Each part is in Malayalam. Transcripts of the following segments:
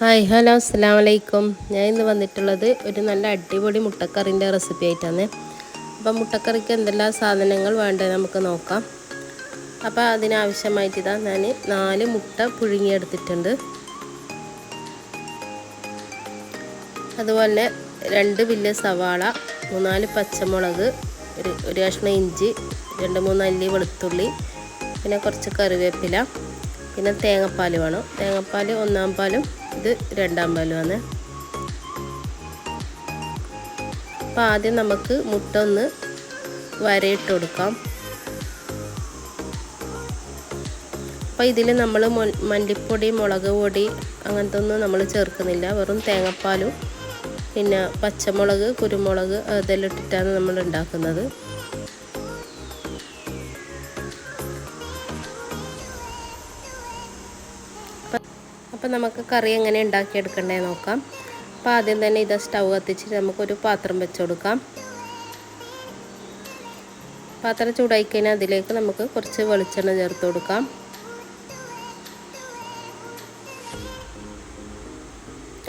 ഹായ് ഹലോ അസ്സാം വലൈക്കും ഞാൻ ഇന്ന് വന്നിട്ടുള്ളത് ഒരു നല്ല അടിപൊളി മുട്ടക്കറിന്റെ റെസിപ്പി ആയിട്ടാണ്. അപ്പം മുട്ടക്കറിക്ക് എന്തെല്ലാം സാധനങ്ങൾ വേണ്ടത് നമുക്ക് നോക്കാം. അപ്പോൾ അതിനാവശ്യമായിട്ട് ഇതാ ഞാൻ നാല് മുട്ട പുഴുങ്ങിയെടുത്തിട്ടുണ്ട്. അതുപോലെ രണ്ട് വലിയ സവാള മൂന്നാൽ പച്ചമുളക് ഒരു ഒരു കഷ്ണം ഇഞ്ചി രണ്ട് മൂന്ന് അല്ലി വെളുത്തുള്ളി പിന്നെ കുറച്ച് കറിവേപ്പില പിന്നെ തേങ്ങാപ്പാൽ വേണം. തേങ്ങാപ്പാൽ ഒന്നാം പാലും ഇത് രണ്ടാം പാലുമാണ്. അപ്പോൾ ആദ്യം നമുക്ക് മുട്ട ഒന്ന് വരയിട്ട് കൊടുക്കാം. അപ്പോൾ ഇതിൽ നമ്മൾ മല്ലിപ്പൊടി മുളക് പൊടി അങ്ങനത്തെ ഒന്നും നമ്മൾ ചേർക്കുന്നില്ല. വെറും തേങ്ങാപ്പാലും പിന്നെ പച്ചമുളക് കുരുമുളക് അതെല്ലാം ഇട്ടിട്ടാണ് നമ്മൾ ഉണ്ടാക്കുന്നത്. അപ്പോൾ നമുക്ക് കറി എങ്ങനെ ഉണ്ടാക്കിയെടുക്കണ്ടേ നോക്കാം. അപ്പോൾ ആദ്യം തന്നെ ഇത് സ്റ്റൗ കത്തിച്ചിട്ട് നമുക്കൊരു പാത്രം വെച്ച് കൊടുക്കാം പാത്രം ചൂടായി കഴിഞ്ഞാൽ അതിലേക്ക് നമുക്ക് കുറച്ച് വെളിച്ചെണ്ണ ചേർത്ത് കൊടുക്കാം.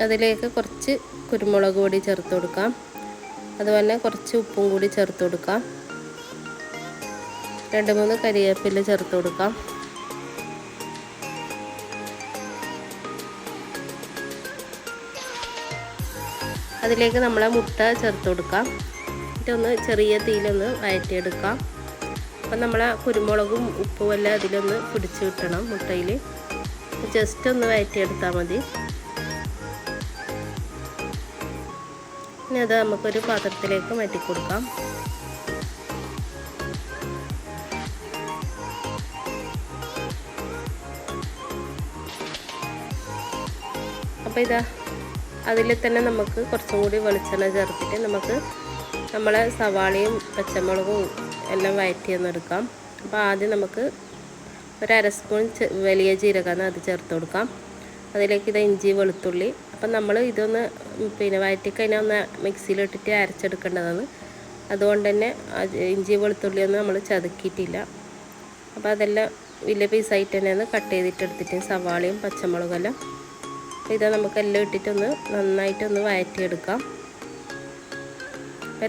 അതിലേക്ക് കുറച്ച് കുരുമുളക് പൊടി ചേർത്ത് കൊടുക്കാം. അതുപോലെ കുറച്ച് ഉപ്പും കൂടി ചേർത്ത് കൊടുക്കാം. രണ്ട് മൂന്ന് കരിവേപ്പില ചേർത്ത് കൊടുക്കാം. അതിലേക്ക് നമ്മൾ മുട്ട ചേർത്ത് കൊടുക്കാം. എന്നിട്ടൊന്ന് ചെറിയ തീയിലൊന്ന് വഴറ്റിയെടുക്കാം. അപ്പം നമ്മൾ കുരുമുളകും ഉപ്പും എല്ലാം അതിലൊന്ന് പിടിച്ച് കിട്ടണം മുട്ടയിൽ ജസ്റ്റ് ഒന്ന് വഴറ്റിയെടുത്താൽ മതി. ഇനി അത് നമുക്കൊരു പാത്രത്തിലേക്ക് മാറ്റി കൊടുക്കാം. അപ്പോൾ ഇതാ അതിൽ തന്നെ നമുക്ക് കുറച്ചും കൂടി വെളിച്ചെണ്ണ ചേർത്തിട്ട് നമുക്ക് നമ്മളെ സവാളയും പച്ചമുളകും എല്ലാം വയറ്റി വഴറ്റിയൊന്നെടുക്കാം അപ്പോൾ ആദ്യം നമുക്ക് ഒരു അര സ്പൂൺ വലിയ ജീരകമാണ് അത് ചേർത്ത് കൊടുക്കാം. അതിലേക്ക് ഇത് ഇഞ്ചി വെളുത്തുള്ളി. അപ്പം നമ്മൾ ഇതൊന്ന് പിന്നെ വഴറ്റിക്കഴിഞ്ഞാൽ ഒന്ന് മിക്സിയിലിട്ടിട്ട് അരച്ചെടുക്കേണ്ടതാണ്. അതുകൊണ്ട് തന്നെ ഇഞ്ചി വെളുത്തുള്ളി ഒന്നും നമ്മൾ ചതുക്കിയിട്ടില്ല. അപ്പോൾ അതെല്ലാം വലിയ പീസായിട്ട് തന്നെ ഒന്ന് കട്ട് ചെയ്തിട്ടെടുത്തിട്ട് സവാളയും പച്ചമുളകെല്ലാം ഇത് നമുക്കെല്ലാം ഇട്ടിട്ടൊന്ന് നന്നായിട്ടൊന്ന് വഴറ്റിയെടുക്കാം.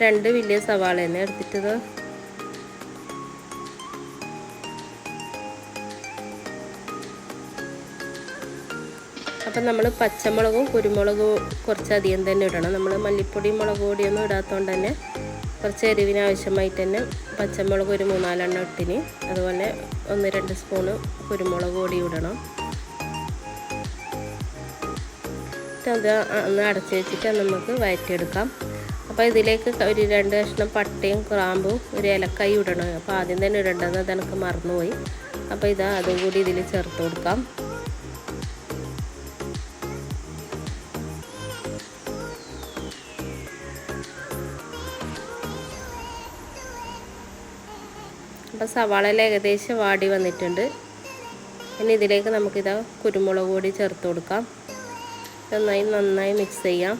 രണ്ട് വലിയ സവാള തന്നെ എടുത്തിട്ടത്. അപ്പം നമ്മൾ പച്ചമുളകും കുരുമുളകും കുറച്ചധികം തന്നെ ഇടണം. നമ്മൾ മല്ലിപ്പൊടിയും മുളക് പൊടിയൊന്നും ഇടാത്തതുകൊണ്ട് തന്നെ കുറച്ച് എരിവിന് ആവശ്യമായിട്ട് തന്നെ പച്ചമുളക് ഒരു മൂന്നാലെണ്ണം ഇട്ടിന്. അതുപോലെ ഒന്ന് രണ്ട് സ്പൂണ് കുരുമുളക് പൊടി ഇടണം. അത് ഒന്ന് അടച്ചു വെച്ചിട്ട് നമുക്ക് വഴറ്റിയെടുക്കാം അപ്പോൾ ഇതിലേക്ക് ഒരു രണ്ട് കഷ്ണം പട്ടയും ക്രാമ്പും ഒരു ഇലക്കായി ഇടണം. അപ്പോൾ ആദ്യം തന്നെ ഇടേണ്ടത് അത് എനിക്ക് മറന്നുപോയി. അപ്പോൾ ഇതാ അതും കൂടി ഇതിൽ ചേർത്ത് കൊടുക്കാം. അപ്പോൾ സവാളയിൽ ഏകദേശം വാടി വന്നിട്ടുണ്ട്. ഇനി ഇതിലേക്ക് നമുക്കിതാ കുരുമുളക് പൊടി ചേർത്ത് കൊടുക്കാം. നന്നായി നന്നായി മിക്സ് ചെയ്യാം.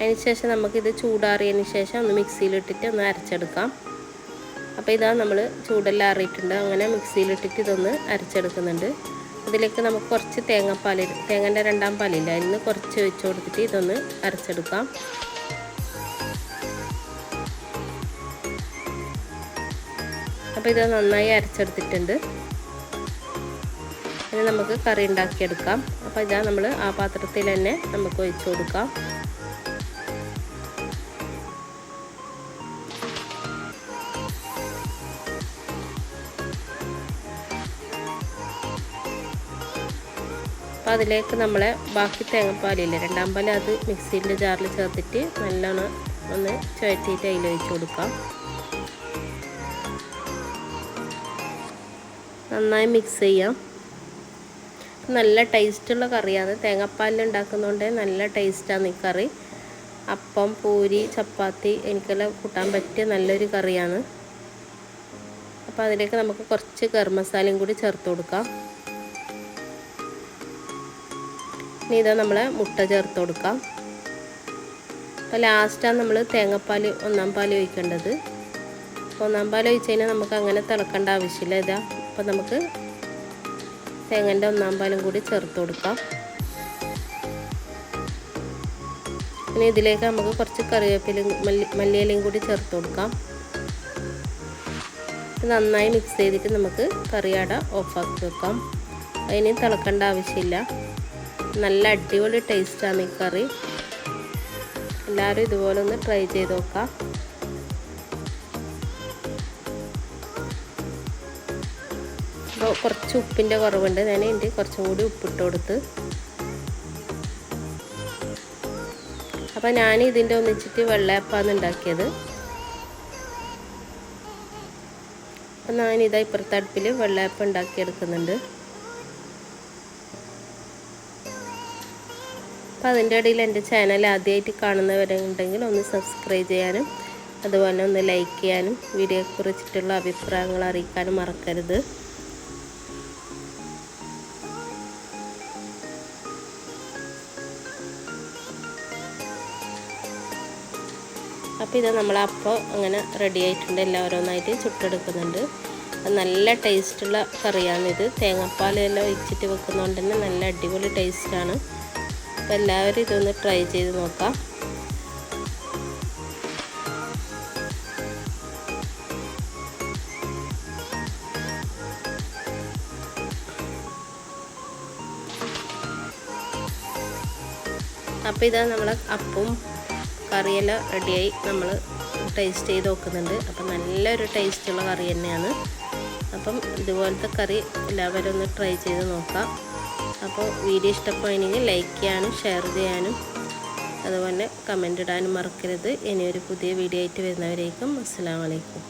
അതിനുശേഷം നമുക്കിത് ചൂടാറിയതിന് ശേഷം ഒന്ന് മിക്സിയിലിട്ടിട്ട് ഒന്ന് അരച്ചെടുക്കാം. അപ്പോൾ ഇതാ നമ്മൾ ചൂടെല്ലാം അറിയിട്ടുണ്ട് അങ്ങനെ മിക്സിയിലിട്ടിട്ട് ഇതൊന്ന് അരച്ചെടുക്കുന്നുണ്ട്. അതിലേക്ക് നമുക്ക് കുറച്ച് തേങ്ങാപ്പാൽ തേങ്ങന്റെ രണ്ടാം പാലില്ല അതിൽ നിന്ന് കുറച്ച് വെച്ച് കൊടുത്തിട്ട് ഇതൊന്ന് അരച്ചെടുക്കാം. അപ്പോൾ ഇത് നന്നായി അരച്ചെടുത്തിട്ടുണ്ട്. ഇനി നമുക്ക് കറി ഉണ്ടാക്കിയെടുക്കാം. അപ്പോൾ ഇതാ നമ്മൾ ആ പാത്രത്തിൽ തന്നെ നമുക്ക് ഒഴിച്ച് കൊടുക്കാം. അപ്പോൾ അതിലേക്ക് നമ്മളെ ബാക്കി തേങ്ങാപ്പാലില്ലേ രണ്ടാം പാൽ അത് മിക്സിന്റെ ജാറിൽ ചേർത്തിട്ട് നല്ലോണം ഒന്ന് ചുഴറ്റിയിട്ട് അതിൽ ഒഴിച്ച് കൊടുക്കാം. നന്നായി മിക്സ് ചെയ്യാം. നല്ല ടേസ്റ്റുള്ള കറിയാണ്. തേങ്ങാപ്പാലിൽ ഉണ്ടാക്കുന്നതുകൊണ്ട് നല്ല ടേസ്റ്റാണ് ഈ കറി. അപ്പം പൂരി ചപ്പാത്തി എനിക്കെല്ലാം കൂട്ടാൻ പറ്റിയ നല്ലൊരു കറിയാണ്. അപ്പോൾ അതിലേക്ക് നമുക്ക് കുറച്ച് ഗരം മസാലയും കൂടി ചേർത്ത് കൊടുക്കാം. ഇനി ഇതാ നമ്മൾ മുട്ട ചേർത്ത് കൊടുക്കാം. അപ്പോൾ ലാസ്റ്റാണ് നമ്മൾ തേങ്ങാപ്പാൽ ഒന്നാം പാൽ ഒഴിക്കേണ്ടത്. ഒന്നാം പാൽ ഒഴിച്ച് കഴിഞ്ഞാൽ നമുക്ക് അങ്ങനെ തിളക്കേണ്ട ആവശ്യമില്ല. ഇതാ അപ്പോൾ നമുക്ക് തേങ്ങന്റെ ഒന്നാം പാലും കൂടി ചേർത്ത് കൊടുക്കാം. ഇനി ഇതിലേക്ക് നമുക്ക് കുറച്ച് കറിവേപ്പിലയും മല്ലി മല്ലിയിലയും കൂടി ചേർത്ത് കൊടുക്കാം. നന്നായി മിക്സ് ചെയ്തിട്ട് നമുക്ക് കറിയാട ഓഫാക്കി വെക്കാം. അതിന് തിളക്കേണ്ട ആവശ്യമില്ല. നല്ല അടിപൊളി ടേസ്റ്റാണ് ഈ കറി. എല്ലാവരും ഇതുപോലെ ഒന്ന് ട്രൈ ചെയ്ത് നോക്കാം. കുറച്ച് ഉപ്പിന്റെ കുറവുണ്ട്. ഞാൻ എന്റെ കുറച്ചും കൂടി ഉപ്പിട്ട് കൊടുത്ത്. അപ്പോൾ ഞാൻ ഇതിന്റെ ഒന്നിച്ചിട്ട് വെള്ളയപ്പാന്ന് ഉണ്ടാക്കിയത്. അപ്പം ഞാനിതാ ഇപ്പുറത്തെ അടുപ്പിൽ വെള്ളയപ്പം ഉണ്ടാക്കിയെടുക്കുന്നുണ്ട്. അപ്പോൾ അതിന്റെ ഇടയിൽ എന്റെ ചാനൽ ആദ്യമായിട്ട് കാണുന്നവരുണ്ടെങ്കിൽ ഒന്ന് സബ്സ്ക്രൈബ് ചെയ്യാനും അതുപോലെ ഒന്ന് ലൈക്ക് ചെയ്യാനും വീഡിയോയെക്കുറിച്ചിട്ടുള്ള അഭിപ്രായങ്ങൾ അറിയിക്കാനും മറക്കരുത്. അപ്പോൾ ഇത് നമ്മൾ അപ്പോൾ അങ്ങനെ റെഡി ആയിട്ടുണ്ട്. എല്ലാം ഓരോന്നായിട്ട് ചുട്ടെടുക്കുന്നുണ്ട് നല്ല ടേസ്റ്റുള്ള കറിയാണിത് തേങ്ങാപ്പാലെല്ലാം ഒഴിച്ചിട്ട് വെക്കുന്നതുകൊണ്ട് തന്നെ നല്ല അടിപൊളി ടേസ്റ്റാണ് അപ്പോൾ എല്ലാവരും ഇതൊന്ന് ട്രൈ ചെയ്ത് നോക്കാം. അപ്പോൾ ഇതാ നമ്മളെ അപ്പവും കറിയെല്ലാം റെഡിയായി നമ്മൾ ടേസ്റ്റ് ചെയ്ത് നോക്കുന്നുണ്ട്. അപ്പം നല്ലൊരു ടേസ്റ്റുള്ള കറി തന്നെയാണ്. അപ്പം ഇതുപോലത്തെ കറി എല്ലാവരും ഒന്ന് ട്രൈ ചെയ്ത് നോക്കാം. അപ്പോൾ വീഡിയോ ഇഷ്ടപ്പെടുകയാണെങ്കിൽ ലൈക്ക് ചെയ്യാനും ഷെയർ ചെയ്യാനും അതുപോലെ കമന്റ് ഇടാനും മറക്കരുത്. ഇനിയൊരു പുതിയ വീഡിയോ ആയിട്ട് വരുന്നവരേക്കും അസ്സാം വലൈക്കും